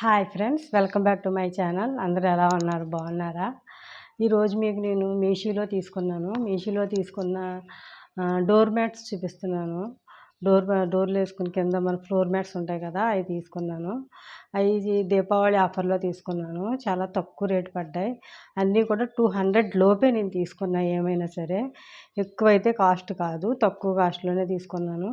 Hi friends welcome back to my channel అందరూ ఎలా ఉన్నారు? బాగున్నారా? ఈరోజు మీకు నేను మీషోలో తీసుకున్నాను. మీషోలో తీసుకున్న డోర్ మ్యాట్స్ చూపిస్తున్నాను. డోర్ డోర్లు వేసుకుని కింద మన ఫ్లోర్ మ్యాట్స్ ఉంటాయి కదా అవి తీసుకున్నాను. అవి దీపావళి ఆఫర్లో తీసుకున్నాను. చాలా తక్కువ రేటు పడ్డాయి. అన్నీ కూడా టూ హండ్రెడ్ లోపే నేను తీసుకున్నా ఏమైనా సరే. ఎక్కువైతే కాస్ట్ కాదు తక్కువ కాస్ట్లోనే తీసుకున్నాను.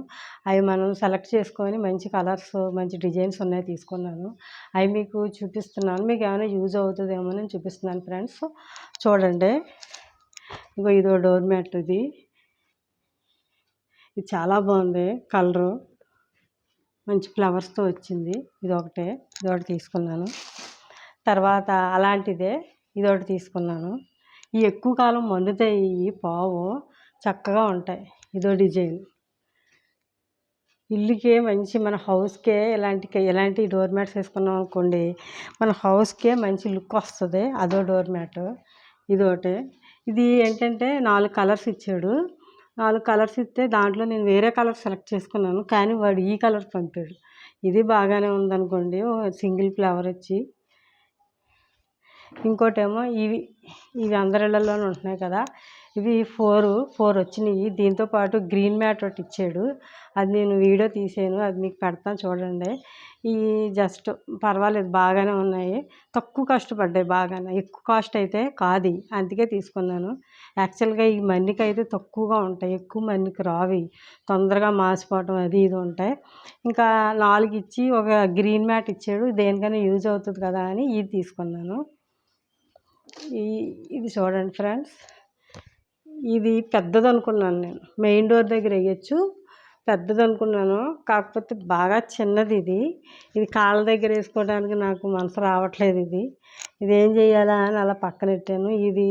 అవి మనం సెలెక్ట్ చేసుకొని మంచి కలర్స్ మంచి డిజైన్స్ ఉన్నాయి తీసుకున్నాను. అవి మీకు చూపిస్తున్నాను. మీకు ఏమైనా యూజ్ అవుతుందేమో అని చూపిస్తున్నాను ఫ్రెండ్స్. చూడండి. ఇగో ఇదో డోర్ మ్యాట్ ఇది. ఇది చాలా బాగుంది కలరు. మంచి ఫ్లవర్స్తో వచ్చింది. ఇది ఒకటే. ఇది ఒకటి తీసుకున్నాను. తర్వాత అలాంటిదే ఇది ఒకటి తీసుకున్నాను. ఈ ఎక్కువ కాలం మండుతాయి ఈ పావు చక్కగా ఉంటాయి. ఇదో డిజైన్. ఇల్లుకే మంచి మన హౌస్కే ఇలాంటి ఎలాంటి డోర్ మ్యాట్స్ వేసుకున్నాం అనుకోండి మన హౌస్కే మంచి లుక్ వస్తుంది. అదో డోర్ మ్యాట్. ఇదొకటి ఇది ఏంటంటే నాలుగు కలర్స్ ఇచ్చాడు. నాలుగు కలర్స్ ఇస్తే దాంట్లో నేను వేరే కలర్ సెలెక్ట్ చేసుకున్నాను. కానీ వాడు ఈ కలర్ పంపాడు. ఇది బాగానే ఉందనుకోండి. సింగిల్ ఫ్లవర్ వచ్చి ఇంకోటేమో ఇవి ఇవి అందరిళ్ళలోనే ఉంటున్నాయి కదా. ఇవి ఫోర్ ఫోర్ వచ్చినాయి. దీంతో పాటు గ్రీన్ మ్యాట్ ఒకటి ఇచ్చాడు. అది నేను వీడియో తీసాను. అది మీకు పెడతాను చూడండి. ఈ జస్ట్ పర్వాలేదు బాగానే ఉన్నాయి. తక్కువ కష్టపడ్డాయి బాగానే. ఎక్కువ కాస్ట్ అయితే కాదు. అందుకే తీసుకున్నాను. యాక్చువల్గా ఈ మన్నిక అయితే తక్కువగా ఉంటాయి. ఎక్కువ మన్నిక రావి. తొందరగా మాసిపోవటం అది ఇది ఉంటాయి. ఇంకా నాలుగు ఇచ్చి ఒక గ్రీన్ మ్యాట్ ఇచ్చాడు. దేనికైనా యూజ్ అవుతుంది కదా అని ఇది తీసుకున్నాను. ఈ ఇది చూడండి ఫ్రెండ్స్. ఇది పెద్దది అనుకున్నాను నేను. మెయిన్ డోర్ దగ్గర వేయచ్చు. పెద్దది అనుకున్నాను. కాకపోతే బాగా చిన్నది ఇది. ఇది కాళ్ళ దగ్గర వేసుకోవడానికి నాకు మనసు రావట్లేదు ఇది. ఇది ఏం చేయాలా అని అలా పక్కనెట్టాను ఇది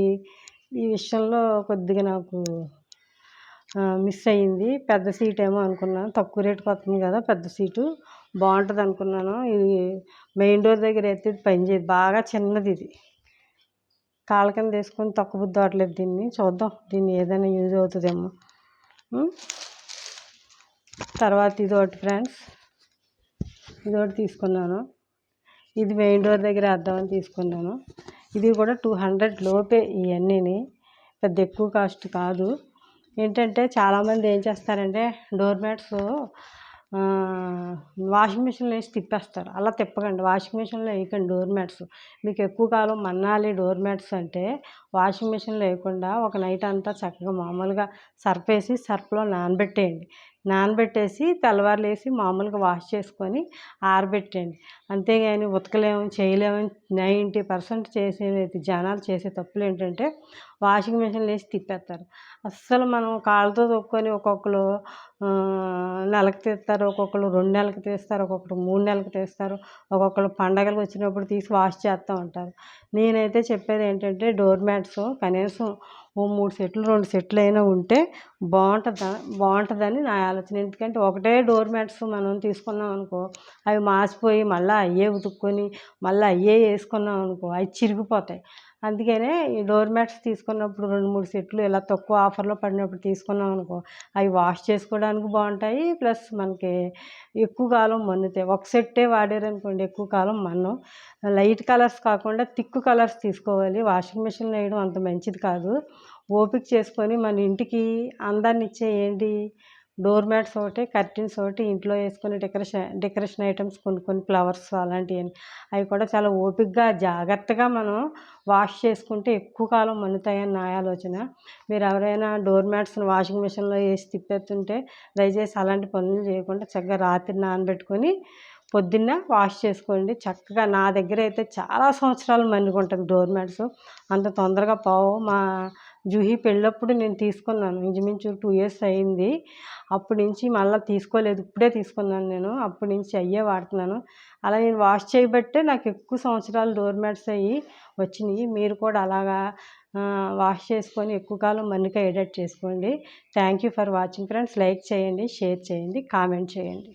ఈ విషయంలో కొద్దిగా నాకు మిస్ అయ్యింది పెద్ద సీట్ ఏమో అనుకున్నాను. తక్కువ రేటుకి వస్తుంది కదా పెద్ద సీటు. బాగుంటుంది అనుకున్నాను. ఇది మెయిన్ డోర్ దగ్గర అయితే పనిచేయదు బాగా చిన్నది ఇది. కాళ్ళ కింద వేసుకొని తక్కువ బుద్ధి అవట్లేదు దీన్ని. చూద్దాం దీన్ని ఏదైనా యూజ్ అవుతుందేమో. తర్వాత ఇది ఒకటి ఫ్రెండ్స్. ఇది ఒకటి తీసుకున్నాను. ఇది మెయిన్ డోర్ దగ్గర వేద్దామని తీసుకున్నాను. ఇది కూడా టూ హండ్రెడ్ లోపే ఇవన్నీని పెద్ద ఎక్కువ కాస్ట్ కాదు. ఏంటంటే చాలామంది ఏం చేస్తారంటే డోర్ మ్యాట్స్ వాషింగ్ మిషన్లో వేసి తిప్పేస్తారు. అలా తిప్పకండి. వాషింగ్ మిషన్లో వేయకండి డోర్ మ్యాట్స్. మీకు ఎక్కువ కాలం మన్నాలి డోర్ మ్యాట్స్ అంటే వాషింగ్ మిషన్లో వేయకుండా ఒక నైట్ అంతా చక్కగా మామూలుగా సర్ఫ్ వేసి సర్ఫ్లో నానబెట్టేయండి. నానబెట్టేసి తెల్లవారులు వేసి మామూలుగా వాష్ చేసుకొని ఆరబెట్టండి అంతేగాని ఉతకలేము చేయలేము నైంటీ పర్సెంట్ చేసే జనాలు చేసే తప్పులు ఏంటంటే వాషింగ్ మిషన్లో వేసి తిప్పేస్తారు అస్సలు మనం కాళ్ళతో తొక్కుని ఒక్కొక్కరు నెలకు తీస్తారు ఒక్కొక్కరు రెండు నెలలకు తీస్తారు ఒక్కొక్కరు మూడు నెలలకు తీస్తారు ఒక్కొక్కరు పండగలకు వచ్చినప్పుడు తీసి వాష్ చేస్తూ ఉంటారు. నేనైతే చెప్పేది ఏంటంటే డోర్ మ్యాట్స్ కనీసం ఓ మూడు సెట్లు రెండు సెట్లు అయినా ఉంటే బాగుంటుంది బాగుంటుందని నా ఆలోచన. ఎందుకంటే ఒకటే డోర్ మ్యాట్స్ మనం తీసుకున్నాం అనుకో అవి మాసిపోయి మళ్ళీ అయ్యే ఉతుక్కొని మళ్ళీ అయ్యే వేసుకున్నాం అనుకో అవి చిరిగిపోతాయి. అందుకనే ఈ డోర్ మ్యాట్స్ తీసుకున్నప్పుడు రెండు మూడు సెట్లు ఇలా తక్కువ ఆఫర్లో పడినప్పుడు తీసుకున్నాం అనుకో అవి వాష్ చేసుకోవడానికి బాగుంటాయి. ప్లస్ మనకి ఎక్కువ కాలం మన్నుతాయి ఒక సెట్టే వాడారనుకోండి ఎక్కువ కాలం మన్ను. లైట్ కలర్స్ కాకుండా థిక్ కలర్స్ తీసుకోవాలి. వాషింగ్ మిషన్ వేయడం అంత మంచిది కాదు. ఓపిక చేసుకొని మన ఇంటికి అందాన్ని ఇచ్చే ఏంటి? డోర్ మ్యాట్స్ ఒకటి కర్టెన్స్ ఒకటి ఇంట్లో వేసుకుని డెకరేషన్ డెకరేషన్ ఐటమ్స్ కొన్ని కొన్ని ఫ్లవర్స్ అలాంటివి అవి కూడా చాలా ఓపికగా జాగ్రత్తగా మనం వాష్ చేసుకుంటే ఎక్కువ కాలం మన్నుతాయని నా ఆలోచన. మీరు ఎవరైనా డోర్ మ్యాట్స్ని వాషింగ్ మిషన్లో వేసి తిప్పేస్తుంటే దయచేసి అలాంటి పనులు చేయకుండా చక్కగా రాత్రి నానబెట్టుకొని పొద్దున్న వాష్ చేసుకోండి. చక్కగా నా దగ్గర అయితే చాలా సంవత్సరాలు మన్నుకుంటుంది డోర్ మ్యాట్స్. అంత తొందరగా పోవు. మా జూహీ పెళ్ళప్పుడు నేను తీసుకున్నాను. ఇంచుమించు టూ ఇయర్స్ అయింది. అప్పటి నుంచి మళ్ళీ తీసుకోలేదు. ఇప్పుడే తీసుకున్నాను నేను. అప్పటి నుంచి అయ్యే వాడుతున్నాను. అలా నేను వాష్ చేయబట్టే నాకు ఎక్కువ సంవత్సరాలు డోర్ మ్యాట్స్ అయ్యి వచ్చినాయి. మీరు కూడా అలాగా వాష్ చేసుకొని ఎక్కువ కాలం మన్నిక ఎడిట్ చేసుకోండి. Thank you for watching friends. Like చేయండి షేర్ చేయండి కామెంట్ చేయండి.